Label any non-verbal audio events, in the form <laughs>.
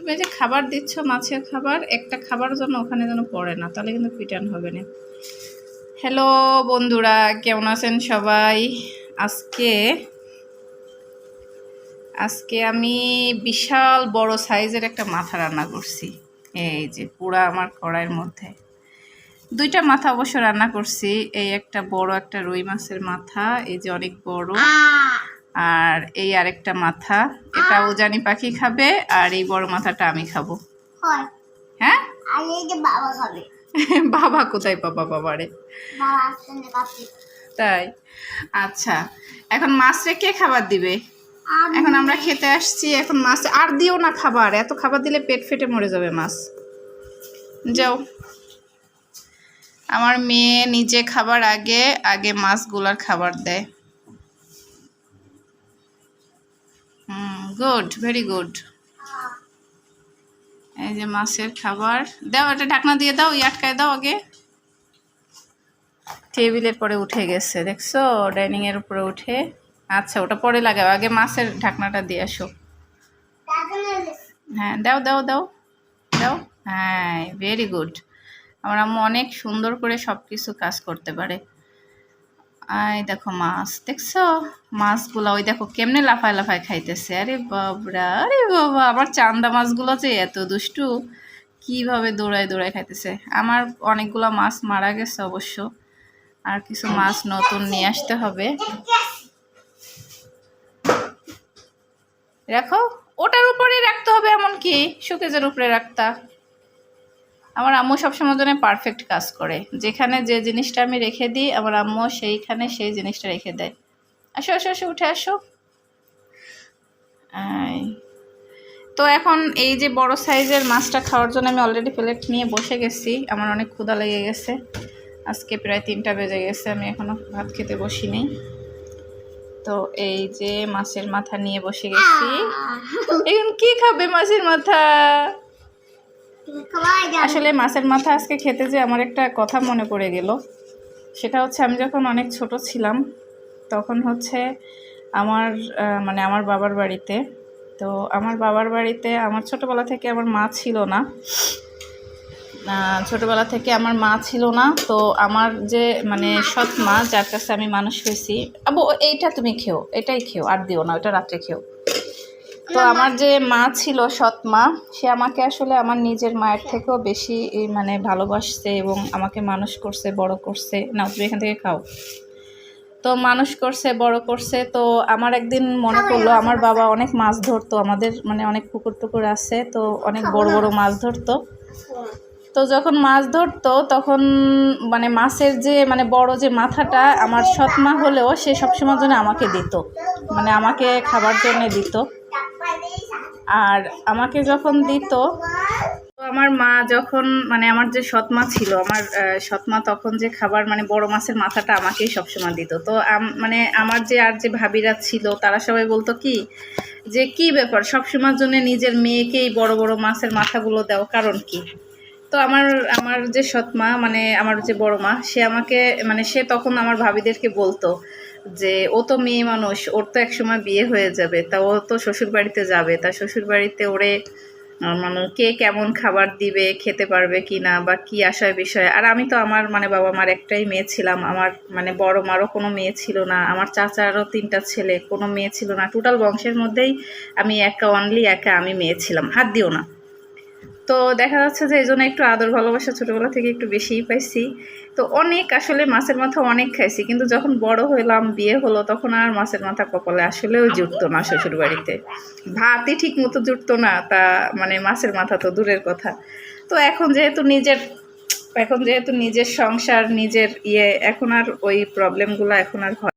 তুমি যে খাবার দিচ্ছ, মাছের খাবার, একটা খাবার জন্য ওখানে যেন পড়ে না, তাহলে কিন্তু পিটান হবে না। হ্যালো বন্ধুরা, কেমন আছেন সবাই? আজকে আজকে আমি বিশাল বড় সাইজের একটা মাথা রান্না করছি। এই যে পুরা আমার কড়াইয়ের মধ্যে। দুইটা মাথা অবশ্য রান্না করছি, এই একটা বড় একটা রুই মাছের মাথা, এই যে অনেক বড়। আর এই আরেকটা মাথা এটা উজানি পাখি খাবে আর এই বড় মাথাটা আমি খাব। হ্যাঁ। বাবা খাবে। <laughs> বাবা কোথায় পাবা বাবারে? তাই? আচ্ছা এখন মাছরে কে খাবার দিবে? এখন আমরা খেতে আসছি এখন মাছ আর দিও না খাবার এত খাবার দিলে পেট ফেটে মরে যাবে মাছ। যাও। আমার মেয়ে নিজে খাবার আগে আগে মাছগুলার খাবার দেয়। গুড ভেরি গুড এই যে মাছের খাবার। দাও এটা ঢাকনা দিয়ে দাও আটকায় দাও আগে। টেবিলের পরে উঠে গেছে, দেখছ? ডাইনিং এর উপরে উঠে। আচ্ছা ওটা পরে লাগাও, আগে মাছের ঢাকনাটা দিয়ে আসো। হ্যাঁ দাও দাও দাও। দাও? হ্যাঁ ভেরি গুড আমার আম্মু অনেক সুন্দর করে সব কিছু কাজ করতে পারে। আই দেখো মাছ, দেখছ? মাছগুলো ওই দেখো কেমনে লাফায় লাফায় খাইতেছে। আরে বাবরা, আরে বাবা, আমার চান্দা মাছগুলো যে এত দুষ্টু। কীভাবে দৌড়ায় দৌড়ায় খাইতেছে। আমার অনেকগুলো মাছ মারা গেছে অবশ্য। আর কিছু মাছ নতুন নিয়ে আসতে হবে। রাখো, ওটার উপরে রাখতে হবে এমন কি সুকেজের উপরে রাখতা। আমার আম্মু সবসময় জন্য পারফেক্ট কাজ করে। যেখানে যে জিনিসটা আমি রেখে দিই আমার আম্মু সেইখানে সেই জিনিসটা রেখে দেয়। আসো আসো আসো উঠে আসো। তো এখন এই যে বড় সাইজের মাছটা খাওয়ার জন্য আমি অলরেডি প্লেট নিয়ে বসে গেছি। আমার অনেক ক্ষুধা লেগে গেছে। আজকে প্রায় তিনটা বেজে গেছে আমি এখনও ভাত খেতে বসিনি। তো এই যে মাছের মাথা নিয়ে বসে গেছি। এখন কি খাবে মাছের মাথা? আসলে মাছের মাথা আজকে খেতে যে আমার একটা কথা মনে পড়ে গেল। সেটা হচ্ছে আমি যখন অনেক ছোট ছিলাম, তখন হচ্ছে আমার মানে আমার বাবার বাড়িতে, তো আমার বাবার বাড়িতে আমার ছোটোবেলা থেকে আমার মা ছিল না। ছোটোবেলা থেকে আমার মা ছিল না, তো আমার যে মানে সৎ মা, যার কাছে আমি মানুষ হয়েছি, আবু, এইটা তুমি খেও, এটাই খেও, আর দিও না, ওটা রাত্রে খেও। তো আমার যে মা ছিল সৎ মা সে আমাকে আসলে আমার নিজের মায়ের থেকেও বেশি মানে ভালোবাসছে এবং আমাকে মানুষ করছে বড় করছে। না তুমি এখান থেকে খাও। তো মানুষ করছে বড় করছে। তো আমার একদিন মনে পড়ল আমার বাবা। অনেক মাছ ধরতো আমাদের মানে অনেক পুকুর টুকুর আছে তো অনেক বড় বড় মাছ ধরতো। তো যখন মাছ ধরতো তখন মানে মাছের যে মানে বড় যে মাথাটা আমার সৎ মা হলেও সে সবসময় জন্য আমাকে দিত। মানে আমাকে খাবার জন্য দিত। আর আমাকে যখন দিত, তো আমার মা যখন মানে আমার যে সৎমা ছিল, আমার সৎমা তখন যে খাবার মানে বড় মাছের মাথাটা আমাকেই সবসময় দিত। তো মানে আমার যে, আর যে ভাবিরা ছিল, তারা সবাই বলতো কি, যে কি ব্যাপার, সবসময়ের জন্য নিজের মেয়েকেই বড় বড় মাছের মাথাগুলো দাও, কারণ কি? তো আমার আমার যে সৎমা মানে আমার যে বড় মা, সে আমাকে মানে সে তখন আমার ভাবিদেরকে বলতো যে, ও তো মেয়ে মানুষ, ওর তো একসময় বিয়ে হয়ে যাবে, তা ও তো শ্বশুর বাড়িতে যাবে, তা শ্বশুর বাড়িতে ওরে মানে কে কেমন খাবার দিবে, খেতে পারবে কি না বা কি আশায় বিষয় আর আমি তো আমার মানে বাবা মার একটাই মেয়ে ছিলাম, আমার মানে বড় মারও কোনো মেয়ে ছিল না, আমার চাচারও তিনটা ছেলে, কোনো মেয়ে ছিল না। টোটাল বংশের মধ্যেই আমি একা অনলি একা আমি মেয়ে ছিলাম, হাত দিও না। তো দেখা যাচ্ছে যে এই জন্য একটু আদর ভালোবাসা ছোটোবেলা থেকে একটু বেশিই পাইছি। তো অনেক আসলে মাছের মাথা অনেক খাইছি, কিন্তু যখন বড় হইলাম, বিয়ে হলো, তখন আর মাছের মাথা কপালে আসলেও জুটতো না শ্বশুর বাড়িতে। ভাতই ঠিক মতো জুটতো না, তা মানে মাছের মাথা তো দূরের কথা। তো এখন যেহেতু নিজের, এখন যেহেতু নিজের সংসার, নিজের ইয়ে এখন আর ওই প্রবলেমগুলো এখন আর হয়